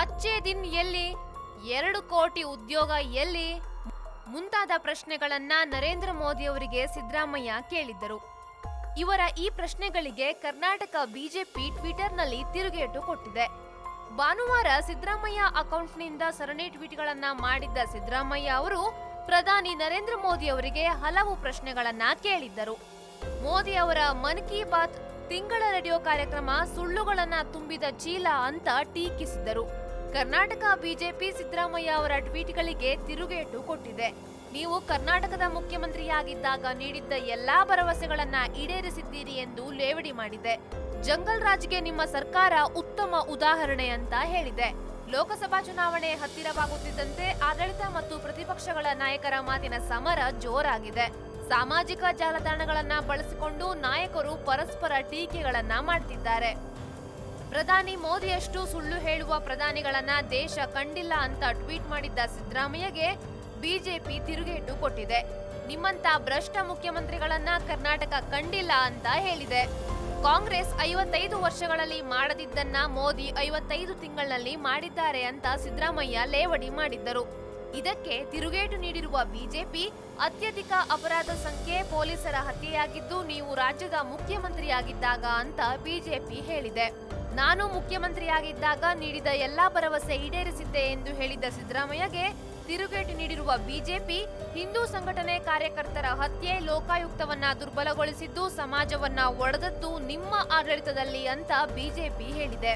ಅಚ್ಚೇ ದಿನ್ ಎಲ್ಲಿ, ಎರಡು ಕೋಟಿ ಉದ್ಯೋಗ ಎಲ್ಲಿ ಮುಂತಾದ ಪ್ರಶ್ನೆಗಳನ್ನ ನರೇಂದ್ರ ಮೋದಿ ಅವರಿಗೆ ಸಿದ್ದರಾಮಯ್ಯ ಕೇಳಿದ್ದರು. ಇವರ ಈ ಪ್ರಶ್ನೆಗಳಿಗೆ ಕರ್ನಾಟಕ ಬಿಜೆಪಿ ಟ್ವಿಟರ್ನಲ್ಲಿ ತಿರುಗೇಟು ಕೊಟ್ಟಿದೆ. ಭಾನುವಾರ ಸಿದ್ದರಾಮಯ್ಯ ಅಕೌಂಟ್ನಿಂದ ಸರಣಿ ಟ್ವೀಟ್ಗಳನ್ನ ಮಾಡಿದ್ದ ಸಿದ್ದರಾಮಯ್ಯ ಅವರು ಪ್ರಧಾನಿ ನರೇಂದ್ರ ಮೋದಿ ಅವರಿಗೆ ಹಲವು ಪ್ರಶ್ನೆಗಳನ್ನ ಕೇಳಿದ್ದರು. ಮೋದಿ ಅವರ ಮನ್ ಕಿ ಬಾತ್ ತಿಂಗಳ ರೇಡಿಯೋ ಕಾರ್ಯಕ್ರಮ ಸುಳ್ಳುಗಳನ್ನ ತುಂಬಿದ ಚೀಲ ಅಂತ ಟೀಕಿಸಿದರು ಕರ್ನಾಟಕ ಬಿಜೆಪಿ ಸಿದ್ದರಾಮಯ್ಯ ಅವರ ಟ್ವೀಟ್ಗಳಿಗೆ ತಿರುಗೇಟು ಕೊಟ್ಟಿದೆ. ನೀವು ಕರ್ನಾಟಕದ ಮುಖ್ಯಮಂತ್ರಿಯಾಗಿದ್ದಾಗ ನೀಡಿದ್ದ ಎಲ್ಲಾ ಭರವಸೆಗಳನ್ನ ಈಡೇರಿಸಿದ್ದೀರಿ ಎಂದು ಲೇವಡಿ ಮಾಡಿದೆ. ಜಂಗಲ್ ರಾಜ್ಗೆ ನಿಮ್ಮ ಸರ್ಕಾರ ಉತ್ತಮ ಉದಾಹರಣೆ ಅಂತ ಹೇಳಿದೆ. ಲೋಕಸಭಾ ಚುನಾವಣೆ ಹತ್ತಿರವಾಗುತ್ತಿದ್ದಂತೆ ಆಡಳಿತ ಮತ್ತು ಪ್ರತಿಪಕ್ಷಗಳ ನಾಯಕರ ಮಾತಿನ ಸಮರ ಜೋರಾಗಿದೆ. ಸಾಮಾಜಿಕ ಜಾಲತಾಣಗಳನ್ನ ಬಳಸಿಕೊಂಡು ನಾಯಕರು ಪರಸ್ಪರ ಟೀಕೆಗಳನ್ನ ಮಾಡ್ತಿದ್ದಾರೆ. ಪ್ರಧಾನಿ ಮೋದಿಯಷ್ಟು ಸುಳ್ಳು ಹೇಳುವ ಪ್ರಧಾನಿಗಳನ್ನ ದೇಶ ಕಂಡಿಲ್ಲ ಅಂತ ಟ್ವೀಟ್ ಮಾಡಿದ್ದ ಸಿದ್ದರಾಮಯ್ಯಗೆ ಬಿಜೆಪಿ ತಿರುಗೇಟು ಕೊಟ್ಟಿದೆ. ನಿಮ್ಮಂತ ಭ್ರಷ್ಟ ಮುಖ್ಯಮಂತ್ರಿಗಳನ್ನ ಕರ್ನಾಟಕ ಕಂಡಿಲ್ಲ ಅಂತ ಹೇಳಿದೆ. ಕಾಂಗ್ರೆಸ್ ಐವತ್ತೈದು ವರ್ಷಗಳಲ್ಲಿ ಮಾಡದಿದ್ದನ್ನ ಮೋದಿ ಐವತ್ತೈದು ತಿಂಗಳಲ್ಲಿ ಮಾಡಿದ್ದಾರೆ ಅಂತ ಸಿದ್ದರಾಮಯ್ಯ ಲೇವಡಿ ಮಾಡಿದ್ದರು. ಇದಕ್ಕೆ ತಿರುಗೇಟು ನೀಡಿರುವ ಬಿಜೆಪಿ ಅತ್ಯಧಿಕ ಅಪರಾಧ ಸಂಖ್ಯೆ ಪೊಲೀಸರ ಹತ್ಯೆಯಾಗಿದ್ದು, ನೀವು ರಾಜ್ಯದ ಮುಖ್ಯಮಂತ್ರಿಯಾಗಿದ್ದಾಗ ಅಂತ ಬಿಜೆಪಿ ಹೇಳಿದೆ. ನಾನು ಮುಖ್ಯಮಂತ್ರಿಯಾಗಿದ್ದಾಗ ನೀಡಿದ ಎಲ್ಲಾ ಭರವಸೆ ಈಡೇರಿಸಿದ್ದೆ ಎಂದು ಹೇಳಿದ್ದ ಸಿದ್ದರಾಮಯ್ಯಗೆ ತಿರುಗೇಟು ನೀಡಿರುವ ಬಿಜೆಪಿ, ಹಿಂದೂ ಸಂಘಟನೆ ಕಾರ್ಯಕರ್ತರ ಹತ್ಯೆ ಲೋಕಾಯುಕ್ತವನ್ನ ದುರ್ಬಲಗೊಳಿಸಿದ್ದು, ಸಮಾಜವನ್ನ ಒಡೆದದ್ದು ನಿಮ್ಮ ಆಡಳಿತದಲ್ಲಿ ಅಂತ ಬಿಜೆಪಿ ಹೇಳಿದೆ.